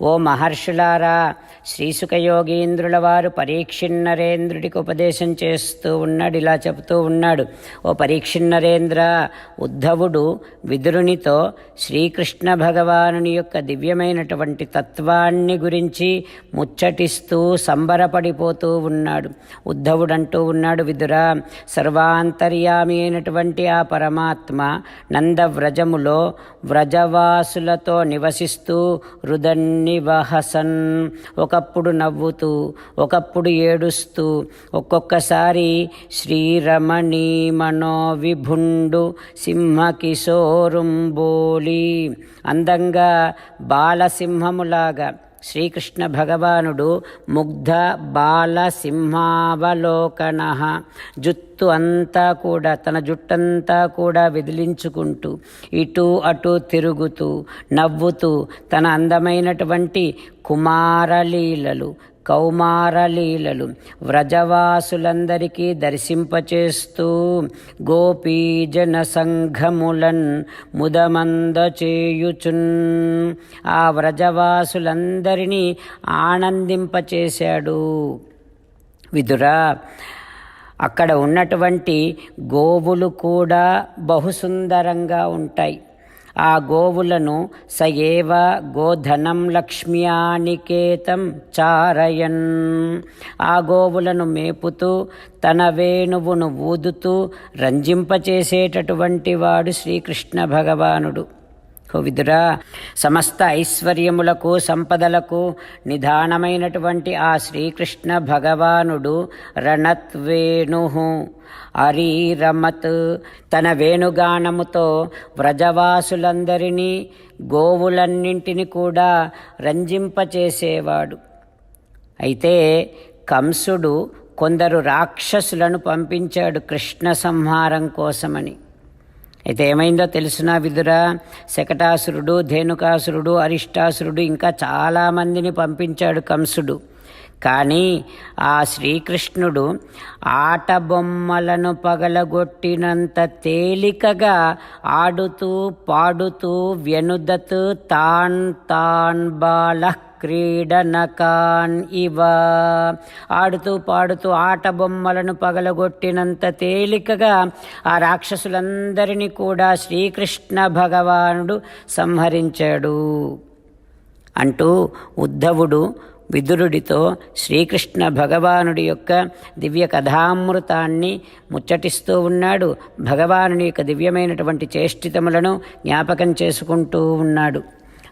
ఓ మహర్షులారా శ్రీసుఖయోగీంద్రుల వారు పరీక్షిన్నరేంద్రుడికి ఉపదేశం చేస్తూ ఉన్నాడు ఇలా చెబుతూ ఉన్నాడు. ఓ పరీక్షిన్నరేంద్ర ఉద్ధవుడు విదురునితో శ్రీకృష్ణ భగవానుని యొక్క దివ్యమైనటువంటి తత్వాన్ని గురించి ముచ్చటిస్తూ సంబరపడిపోతూ ఉన్నాడు. ఉద్ధవుడు అంటూ ఉన్నాడు విదురా సర్వాంతర్యామి అయినటువంటి ఆ పరమాత్మ నందవ్రజములో వ్రజవాసులతో నివసిస్తూ నివహసన్. ఒకప్పుడు నవ్వుతూ ఒకప్పుడు ఏడుస్తూ ఒక్కొక్కసారి శ్రీరమణి మనోవిభుండు సింహకిశోరుంబోలి. అందంగా బాలసింహములాగా శ్రీకృష్ణ భగవానుడు ముగ్ధ బాల సింహావలోకన జుత్తు అంతా కూడా తన జుట్టంతా కూడా విదిలించుకుంటూ ఇటు అటు తిరుగుతూ నవ్వుతూ తన అందమైనటువంటి కుమారలీలలు కౌమారలీలలు వ్రజవాసులందరికీ దర్శింపచేస్తూ గోపీజన సంఘములన్ ముదమంద చేయుచున్ ఆ వ్రజవాసులందరినీ ఆనందింపచేశాడు. విదురా అక్కడ ఉన్నటువంటి గోవులు కూడా బహుసుందరంగా ఉంటాయి. ఆ గోవులను సయేవ గోధనం లక్ష్మ్యానికేతం చారయన్. ఆ గోవులను మేపుతూ తన వేణువును ఊదుతూ రంజింపచేసేటటువంటి వాడు శ్రీకృష్ణ భగవానుడు. విదురా. సమస్త ఐశ్వర్యములకు సంపదలకు నిదానమైనటువంటి ఆ శ్రీకృష్ణ భగవానుడు రణత్వేణు అరీరమత్ తన వేణుగానముతో వ్రజవాసులందరినీ గోవులన్నింటిని కూడా రంజింపచేసేవాడు. అయితే కంసుడు కొందరు రాక్షసులను పంపించాడు కృష్ణ సంహారం కోసమని. అయితే ఏమైందో తెలుసునా విదురా? శకటాసురుడు ధేనుకాసురుడు అరిష్టాసురుడు ఇంకా చాలామందిని పంపించాడు కంసుడు. కానీ ఆ శ్రీకృష్ణుడు ఆట బొమ్మలను పగలగొట్టినంత తేలికగా ఆడుతూ పాడుతూ వెనుదతు తాన్ తాన్ బాల క్రీడనకాన్ ఇవ. ఆడుతూ పాడుతూ ఆట బొమ్మలను పగలగొట్టినంత తేలికగా ఆ రాక్షసులందరినీ కూడా శ్రీకృష్ణ భగవానుడు సంహరించాడు. అంటూ ఉద్ధవుడు విదురుడితో శ్రీకృష్ణ భగవానుడి యొక్క దివ్య కథామృతాన్ని ముచ్చటిస్తూ ఉన్నాడు. భగవానుని యొక్క దివ్యమైనటువంటి చేష్టితములను జ్ఞాపకం చేసుకుంటూ ఉన్నాడు.